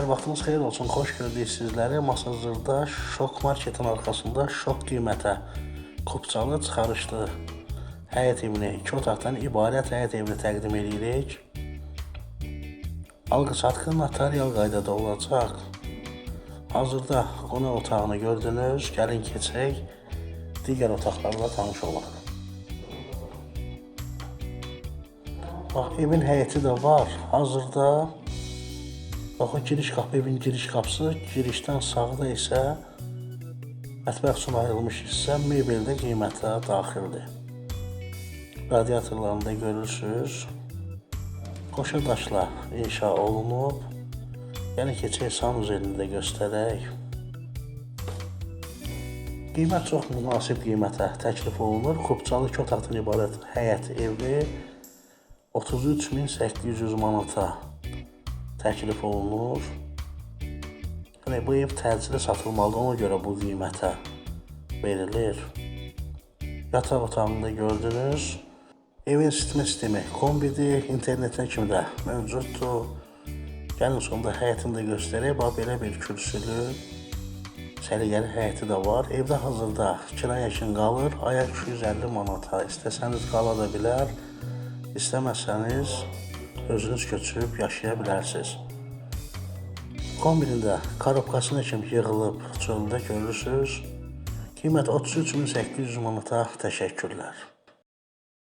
Hər vaxtınız xeyir olsun, xoş gördük sizləri. Masazırda Şok Marketin arxasında şok qiymətə kupçalı çıxarışlı həyət evini, iki otaqdan ibarət həyət evini təqdim edirik. Alqı satqı notarial qaydada olacaq. Hazırda qonaq otağını gördünüz. Gəlin keçək digər otaqlarla tanış olaq. Bax, evin həyəti də var. Hazırda bax, o giriş qapı, evin giriş qapısı, girişdən sağda isə mətbəx üçün ayrılmış hissə mebeldə qiymətə daxildir. Radiatorlarını da görürsüz. Qoşa daşla inşa olunub. Yəni keçək sanuzelini də göstərək. Qiymət çox münasib qiymətə təklif olunur. Xubçalı iki otaqdan ibarət həyət evi 33800 manata təklif olunur. Yəni bu ev təcili satılmalıdır, ona görə bu qiymətə verilir. Yataq otağını da gördünüz. Evin isitmə sistemi kombidir, internetin kimi də mövcuddur. Gəlin sonunda həyətini də göstərək. Bax belə bir kürsülü, səliqəli həyəti də var. Evdə hazırda kirayə üçün qalır. Aya 250 manata. İstəsəniz qala da bilər. İstəməsəniz özünüz köçüb yaşaya bilərsiniz. Kombinin də korobkasına kimi yığılıb çöldə görürsüz. Qiymət 33800 manata təşəkkürlər.